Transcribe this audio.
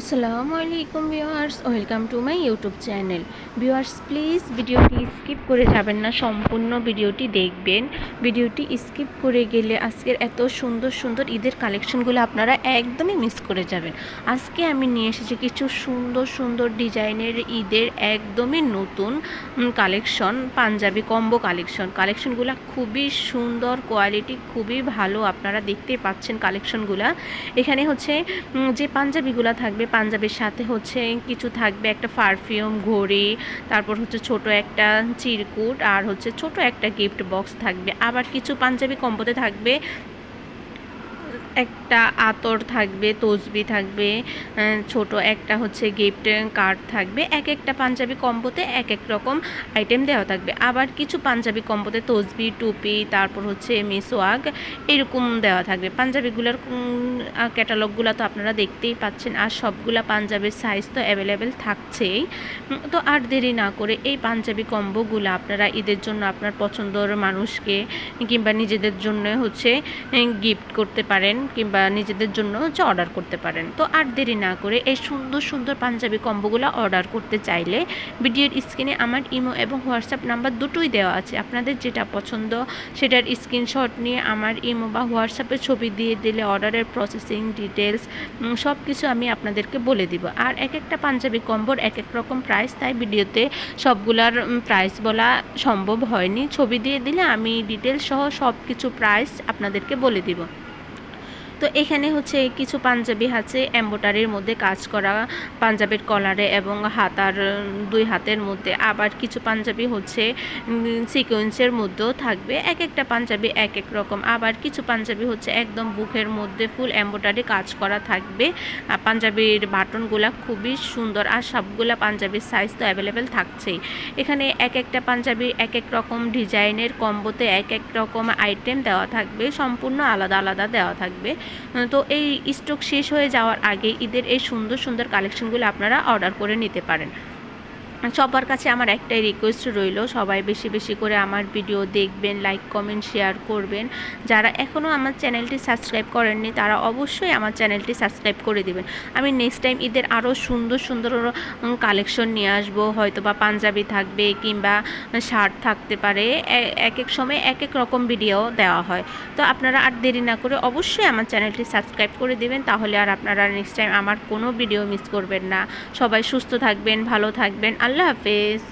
আসসালামু আলাইকুম viewers, welcome to my YouTube channel. Viewers, please ভিডিওটি স্কিপ করে যাবেন না, সম্পূর্ণ ভিডিওটি দেখবেন। ভিডিওটি স্কিপ করে গেলে আজকের এত সুন্দর সুন্দর ঈদের কালেকশনগুলো আপনারা একদমই মিস করে যাবেন। আজকে আমি নিয়ে এসেছি কিছু সুন্দর সুন্দর ডিজাইনের ঈদের একদমই নতুন কালেকশন, পাঞ্জাবি কম্বো কালেকশন। কালেকশনগুলো খুবই সুন্দর, কোয়ালিটি খুবই ভালো, আপনারা দেখতে পাচ্ছেন কালেকশনগুলা। এখানে হচ্ছে যে পাঞ্জাবিগুলো থাকবে পাঞ্জাবির সাথে হচ্ছে কিছু থাকবে, একটা পারফিউম, ঘড়ি, তারপর হচ্ছে ছোট একটা চিরকুট আর হচ্ছে ছোট একটা গিফট বক্স থাকবে। আবার কিছু পাঞ্জাবি কম্বোতে থাকবে একটা আতর থাকবে, তসবি থাকবে ছোট একটা হচ্ছে গিফট কার্ড থাকবে, এক একটা পাঞ্জাবি কম্বোতে এক এক রকম আইটেম দেওয়া থাকবে। আবার কিছু পাঞ্জাবি কম্বোতে তসবি, টুপি, তারপর হচ্ছে মিসওয়াক এরকম দেওয়া থাকবে। পাঞ্জাবিগুলোর ক্যাটালগুলো তো আপনারা দেখতেই পাচ্ছেন, আর সবগুলা পাঞ্জাবির সাইজ তো অ্যাভেলেবেল থাকছেই। তো আর দেরি না করে এই পাঞ্জাবি কম্বোগুলো আপনারা ঈদের জন্য আপনার পছন্দর মানুষকে কিংবা নিজেদের জন্য হচ্ছে গিফট করতে পারেন। কিংবা নিজেদের জন্য হচ্ছে অর্ডার করতে পারেন। তো আর দেরি না করে এই সুন্দর সুন্দর পাঞ্জাবি কম্বোগুলো অর্ডার করতে চাইলে ভিডিওর স্ক্রিনে আমার ইমো এবং হোয়াটসঅ্যাপ নাম্বার দুটোই দেওয়া আছে। আপনাদের যেটা পছন্দ সেটার স্ক্রিনশট নিয়ে আমার ইমো বা হোয়াটসঅ্যাপে ছবি দিয়ে দিলে অর্ডারের প্রসেসিং ডিটেলস সব কিছু আমি আপনাদেরকে বলে দিব। আর এক একটা পাঞ্জাবি কম্বোর এক এক রকম প্রাইস তাই ভিডিওতে সবগুলার প্রাইস বলা সম্ভব হয়নি। ছবি দিয়ে দিলে আমি ডিটেলস সহ সব কিছু প্রাইস আপনাদেরকে বলে দিব। তো এখানে হচ্ছে কিছু পাঞ্জাবি আছে এম্বোটারির মধ্যে কাজ করা পাঞ্জাবির কলারে এবং হাতার দুই হাতের মধ্যে। আবার কিছু পাঞ্জাবি হচ্ছে সিকোয়েন্সের মধ্যেও থাকবে। এক একটা পাঞ্জাবি এক এক রকম। আবার কিছু পাঞ্জাবি হচ্ছে একদম বুকের মধ্যে ফুল এম্বোটারি কাজ করা থাকবে। পাঞ্জাবির বাটনগুলা খুবই সুন্দর আর সবগুলা পাঞ্জাবির সাইজ তো অ্যাভেলেবেল থাকছেই। এখানে এক একটা পাঞ্জাবি এক এক রকম ডিজাইনের কম্বোতে এক এক রকম আইটেম দেওয়া থাকবে। সম্পূর্ণ আলাদা আলাদা দেওয়া থাকবে। তো এই স্টক শেষ হয়ে যাওয়ার আগে ঈদের এই সুন্দর সুন্দর কালেকশনগুলো আপনারা অর্ডার করে নিতে পারেন। সবার কাছে আমার একটাই রিকোয়েস্ট রইল, সবাই বেশি বেশি করে আমার ভিডিও দেখবেন লাইক কমেন্ট শেয়ার করবেন। যারা এখনও আমার চ্যানেলটি সাবস্ক্রাইব করেননি, তারা অবশ্যই আমার চ্যানেলটি সাবস্ক্রাইব করে দেবেন। আমি নেক্সট টাইম ঈদের আরও সুন্দর সুন্দর কালেকশন নিয়ে আসব। হয়তো বা পাঞ্জাবি থাকবে কিংবা শার্ট থাকতে পারে। এক এক সময় এক এক রকম ভিডিও দেওয়া হয়। তো আপনারা আর দেরি না করে অবশ্যই আমার চ্যানেলটি সাবস্ক্রাইব করে দেবেন, তাহলে আর আপনারা নেক্সট টাইম আমার কোনো ভিডিও মিস করবেন না। সবাই সুস্থ থাকবেন, ভালো থাকবেন। আল্লাহ হাফেজ